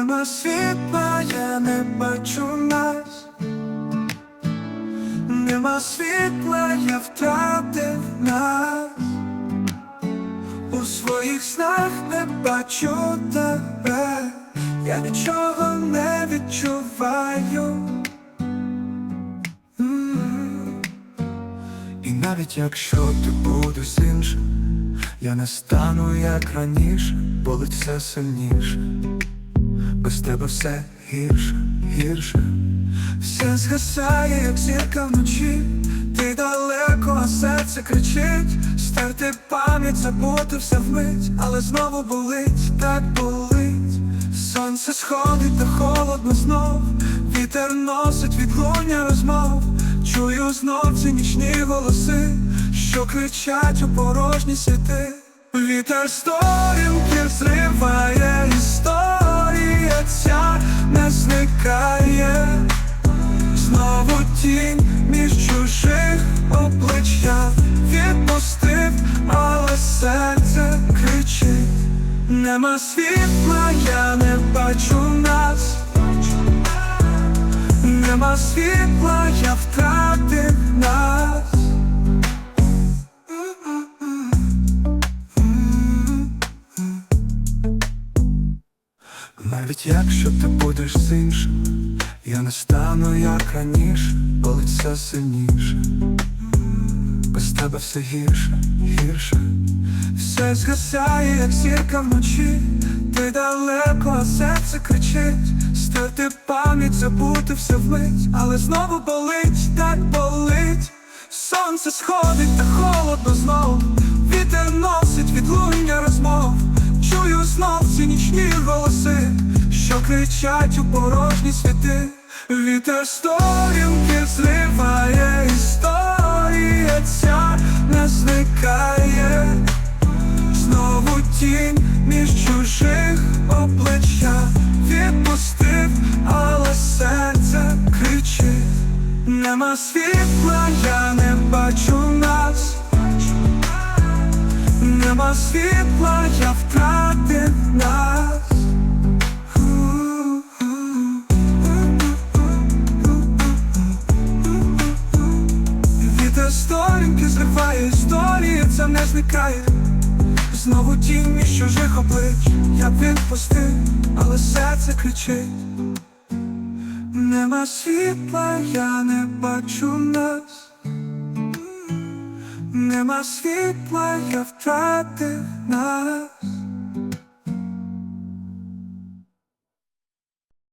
Нема світла, я не бачу нас. Нема світла, я втратив нас. У своїх снах не бачу тебе, я нічого не відчуваю. І навіть якщо ти будеш іншим, я не стану як раніше, болить все сильніше. Без тебе все гірше, гірше. Все згасає, як зірка вночі. Ти далеко, а серце кричить. Стерти пам'ять, забути все вмить, але знову болить, так болить. Сонце сходить та холодно знов. Вітер носить відлуння розмов. Чую знов ці нічні голоси, що кричать у порожні світи. Вітер сторінки зриває, Нема світла, я не бачу нас. Нема світла, я втратив нас. Навіть якщо ти будеш з іншим, я не стану як раніше, болить все сильніше. Без тебе все гірше, гірше. Все згасає, як зірка вночі. Ти далеко, а серце кричить. Стерти пам'ять, забути все вмить, але знову болить, так болить. Сонце сходить та холодно знов. Вітер носить відлуння розмов. Чую знов ці нічні голоси, що кричать у порожні світи. Вітер сторінки тінь між чужих облич я відпустив, але серце кричить. Нема світла, я не бачу нас. Нема світла, я втратив нас. Вітер сторінки зриває історії, це не зникає. Знову тінь між чужих облич. Я б відпустив, але серце кричить. Нема світла, я не бачу нас. Нема світла, я втратив нас